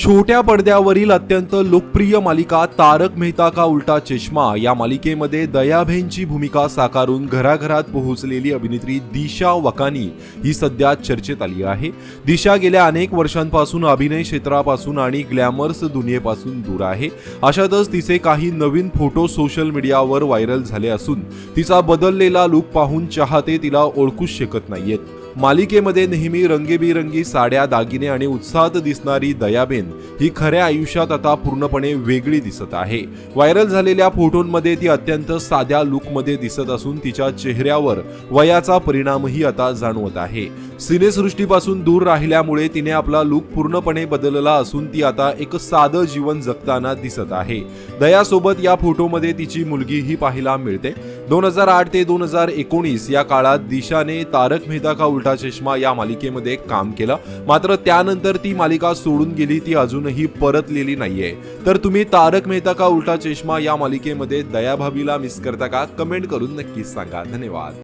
छोट्या पडद्यावरील अत्यंत लोकप्रिय मालिका तारक मेहता का उलटा चष्मा. या मालिकेमध्ये दयाभेंची भूमिका साकारून घराघरात पोहोचलेली अभिनेत्री दिशा वकानी ही सध्या चर्चेत आली आहे. दिशा गेल्या अनेक वर्षांपासून अभिनय क्षेत्रापासून आणि ग्लॅमर्स दुनियेपासून दूर आहे. अशातच तिचे काही नवीन फोटो सोशल मीडियावर व्हायरल झाले असून तिचा बदललेला लुक पाहून चाहते तिला ओळखूच शकत नाहीयेत. मालिकेमध्ये नेहमी रंगीबिरंगी साड्या दागिने आणि उत्साहात दिसणारी दयाबेन ही खऱ्या आयुष्यात आता पूर्णपणे वेगळी दिसत आहे. व्हायरल झालेल्या फोटोंमध्ये ती अत्यंत साध्या लुकमध्ये दिसत असून तिच्या चेहऱ्यावर वयाचा परिणामही आता जाणवत आहे. सिनेसृष्टीपासून दूर राहिल्यामुळे तिने आपला लुक पूर्णपणे बदलला असून ती आता एक साधं जीवन जगताना दिसत आहे. दयासोबत या फोटोमध्ये तिची मुलगीही पाहायला मिळते. दोन हजार आठ ते दोन हजार एकोणीस या काळात दिशाने तारक मेहता का उलटा चष्मा या मालिकेमध्ये काम केलं. मात्र त्यानंतर ती मालिका सोडून गेली ती अजूनही परतलेली नाहीये. तर तुम्ही तारक मेहता का उलटा चष्मा या मालिकेमध्ये दयाभाभीला मिस करता का? कमेंट करून नक्कीच सांगा. धन्यवाद.